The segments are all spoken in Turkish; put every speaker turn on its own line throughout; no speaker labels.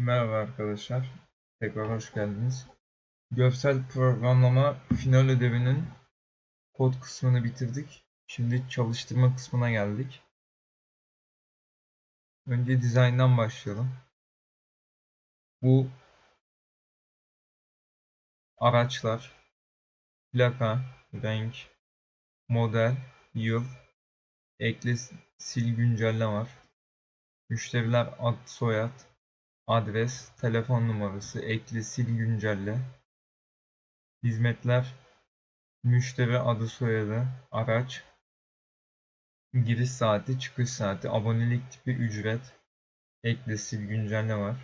Merhaba arkadaşlar. Tekrar hoş geldiniz. Görsel programlama final ödevinin kod kısmını bitirdik. Şimdi çalıştırma kısmına geldik. Önce dizayndan başlayalım. Bu araçlar, plaka, renk, model, yıl, ekle, sil, güncelle var. Müşteriler ad, soyad, adres, telefon numarası, ekle, sil, güncelle. Hizmetler, müşteri adı, soyadı, araç, giriş saati, çıkış saati, abonelik tipi, ücret, ekle, sil, güncelle var.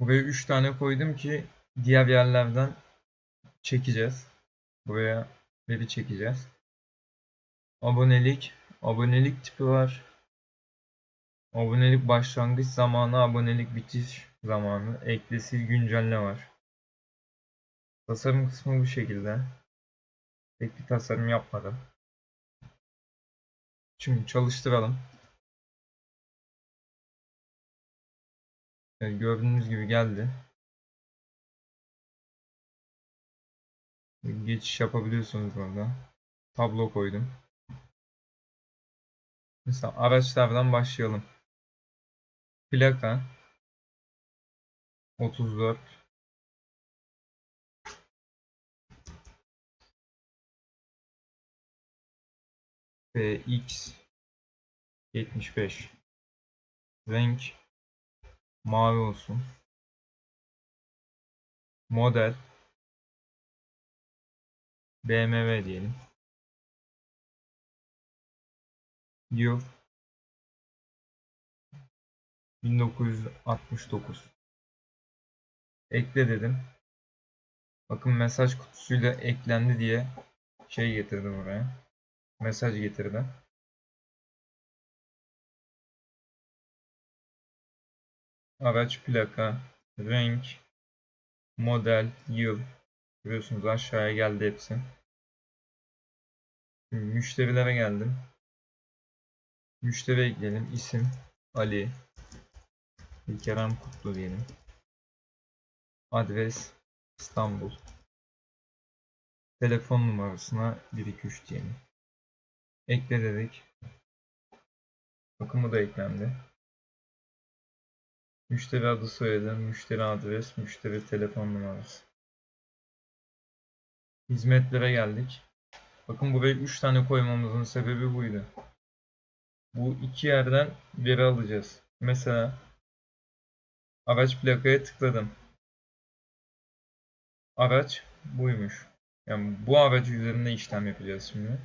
Buraya 3 tane koydum ki diğer yerlerden çekeceğiz. Buraya veri çekeceğiz. Abonelik, abonelik tipi var. Abonelik başlangıç zamanı, abonelik bitiş zamanı, ekle sil güncelle var. Tasarım kısmı bu şekilde. Pek bir tasarım yapmadım. Şimdi çalıştıralım. Evet, gördüğünüz gibi geldi. Geçiş yapabiliyorsunuz burada. Tablo koydum. Mesela araçlardan başlayalım. Plaka 34 PX 75 Renk mavi olsun. Model BMW diyelim. Yıl 1969 Ekle dedim. Bakın mesaj kutusuyla eklendi diye şey getirdim oraya. Mesaj getirdi. Araç plaka, renk, model, yıl. Görüyorsunuz aşağıya geldi hepsi. Şimdi müşterilere geldim. Müşteri ekleyelim. İsim Ali. Kerem Kutlu diyelim. Adres İstanbul. Telefon numarasına 123 diyelim. Ekle dedik. Bakımı da eklendi. Müşteri adı soyadı, müşteri adres, müşteri telefon numarası. Hizmetlere geldik. Bakın buraya 3 tane koymamızın sebebi buydu. Bu iki yerden veri alacağız. Mesela araç plakaya tıkladım. Araç buymuş. Yani bu araç üzerinde işlem yapacağız şimdi.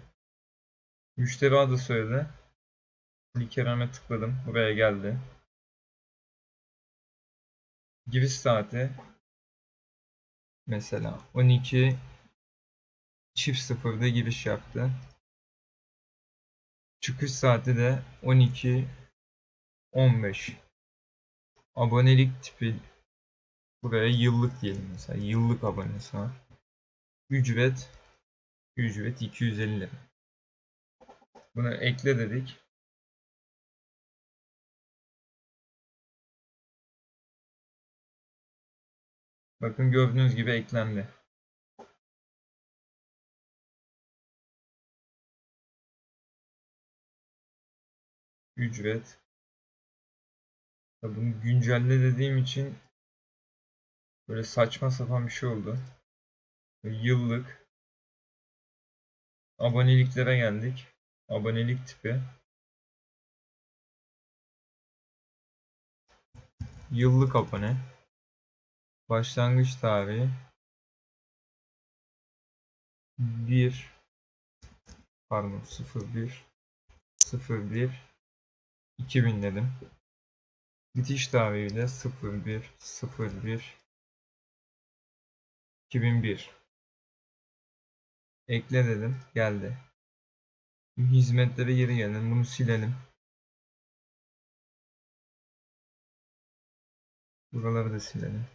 Müşteri adı söyledi. Kerem'e tıkladım. Buraya geldi. Giriş saati mesela 12 çift sıfırda giriş yaptı. Çıkış saati de 12 15. Abonelik tipi buraya yıllık diyelim mesela. Yıllık abonesi var. Ücret ücret 250 lira. Bunu ekle dedik. Bakın gördüğünüz gibi eklendi. Ücret. Bunu güncelle dediğim için böyle saçma sapan bir şey oldu. Yıllık. Aboneliklere geldik. Abonelik tipi. Yıllık abone. Başlangıç tarihi 1 pardon 01 01 2000 dedim. Bitiş tarihi de 01 01 2001 ekle dedim geldi. Hizmetlere geri gelin. Bunu silelim. Buraları da silelim.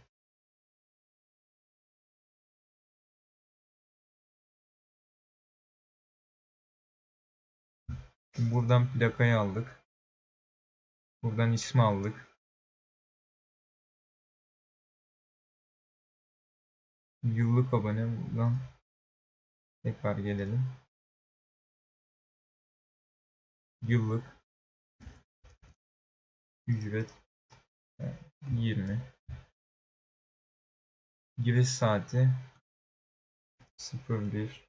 Buradan plakayı aldık. Buradan ismi aldık. Yıllık abone buradan tekrar gelelim. Yıllık ücret e, 20 giriş saati 01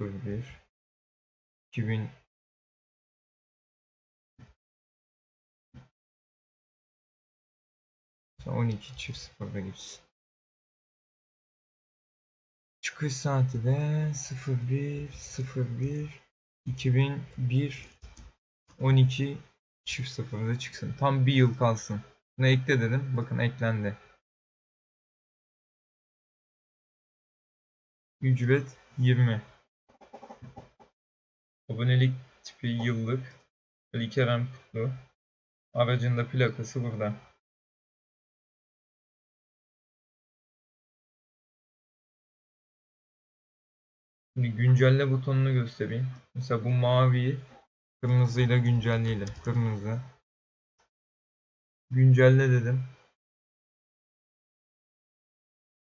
01 2000 12 çift sıfırda geçsin. Çıkış saati de 01 01 2001 12 çift sıfırda çıksın. Tam bir yıl kalsın. Bunu ekle dedim. Bakın eklendi. Ücret 20. Abonelik tipi yıllık. Ali Kerem Kutlu. Aracında plakası burada. Şimdi güncelle butonunu göstereyim. Mesela bu maviyi kırmızıyla güncelleyelim. Kırmızı. Güncelle dedim.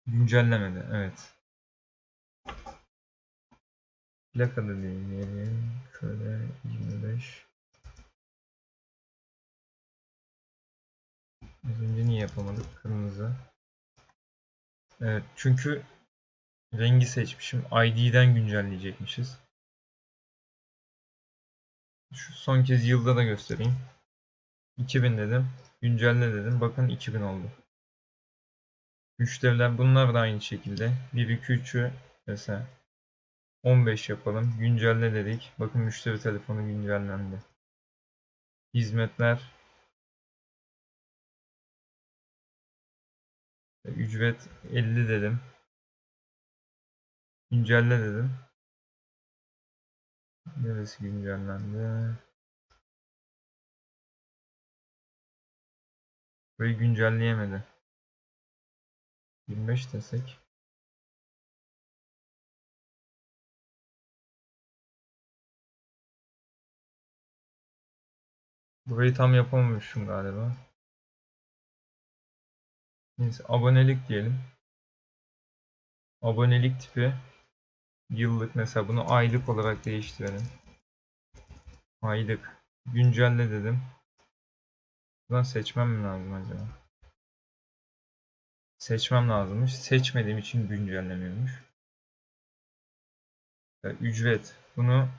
Güncellemedi. Evet. Plaka da diyelim. Şöyle 25. Az önce niye yapamadık? Kırmızı. Evet çünkü rengi seçmişim. ID'den güncelleyecekmişiz. Şu son kez yılda da göstereyim. 2000 dedim. Güncelle dedim. Bakın 2000 oldu. Müşteriler bunlar da aynı şekilde. 1, 2, 3'ü mesela 15 yapalım. Güncelle dedik. Bakın müşteri telefonu güncellendi. Hizmetler ücret 50 dedim. Güncelle dedim. Neresi güncellendi? Burayı güncelleyemedi. 25 desek. Burayı tam yapamamışım galiba. Neyse abonelik diyelim. Abonelik tipi yıllık mesela bunu aylık olarak değiştirelim. Aylık. Güncelle dedim. Buradan seçmem mi lazım acaba? Seçmem lazımmış. Seçmediğim için güncellemiyormuş. Ya, ücret. Bunu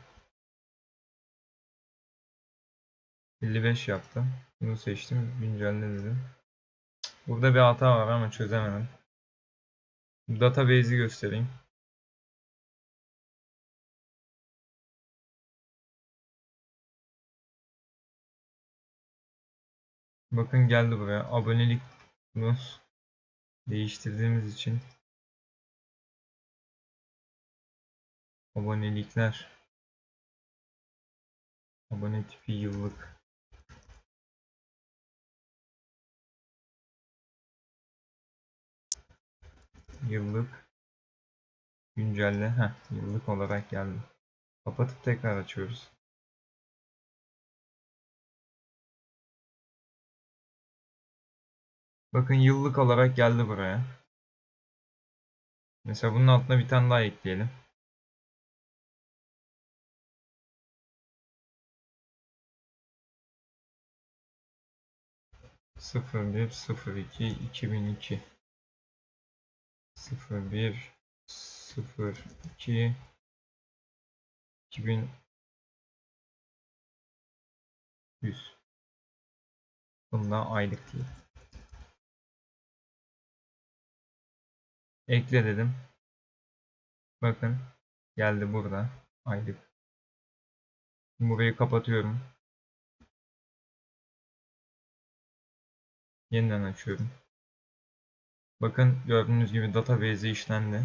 55 yaptım. Bunu seçtim. Güncelle dedim. Burada bir hata var ama çözemedim. Database'i göstereyim. Bakın geldi buraya. Abonelik değiştirdiğimiz için abonelikler abone tipi yıllık yıllık güncelle Heh, yıllık olarak geldi. Kapatıp tekrar açıyoruz. Bakın yıllık olarak geldi buraya. Mesela bunun altına bir tane daha ekleyelim. Sıfır bir, sıfır iki, iki bin iki. Sıfır bir, sıfır iki, iki bin yüz. Bunda aylık değil. Ekle dedim. Bakın geldi burada aylık. Burayı kapatıyorum. Yeniden açıyorum. Bakın gördüğünüz gibi database işlendi.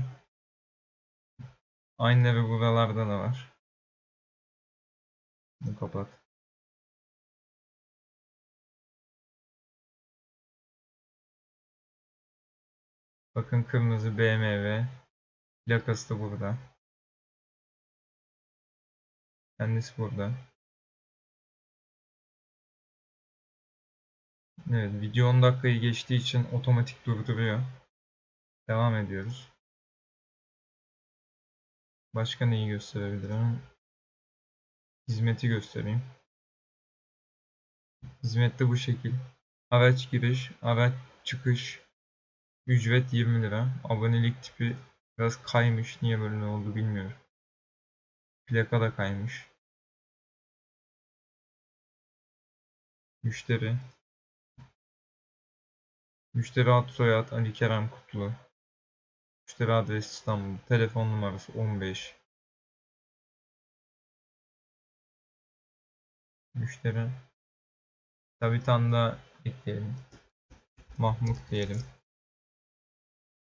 Aynıları buralarda da var. Bunu kapat. Bakın kırmızı BMW. Plakası da burada. Kendisi burada. Evet video 10 dakikayı geçtiği için otomatik durduruyor. Devam ediyoruz. Başka neyi gösterebilirim? Hizmeti göstereyim. Hizmette bu şekil. Araç giriş, araç çıkış. Ücret 20 lira. Abonelik tipi biraz kaymış. Niye böyle oldu bilmiyorum. Plaka da kaymış. Müşteri. Müşteri ad soyad Ali Kerem Kutlu. Müşteri adresi İstanbul. Telefon numarası 15. Müşteri. Tabi tane daha ekleyelim. Mahmut diyelim.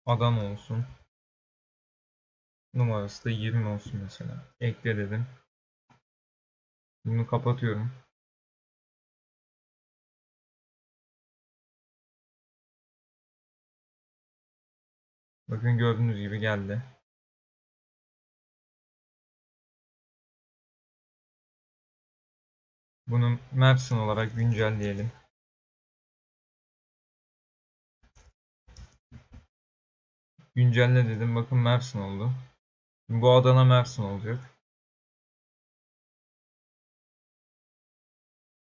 Adana olsun. Numarası da 20 olsun mesela. Ekle dedim. Bunu kapatıyorum. Bakın gördüğünüz gibi geldi. Bunu Mersin olarak güncelleyelim. Güncelle dedim. Bakın Mersin oldu. Bu Adana Mersin olacak.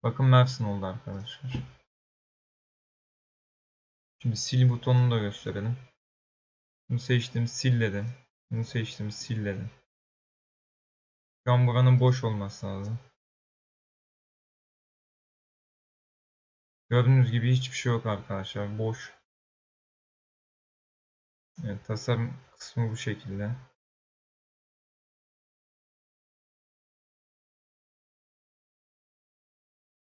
Bakın Mersin oldu arkadaşlar. Şimdi sil butonunu da gösterelim. Bunu seçtim sil dedim. Bunu seçtim sil dedim. Şu an buranın boş olması lazım. Gördüğünüz gibi hiçbir şey yok arkadaşlar. Boş. Evet, tasarım kısmı bu şekilde.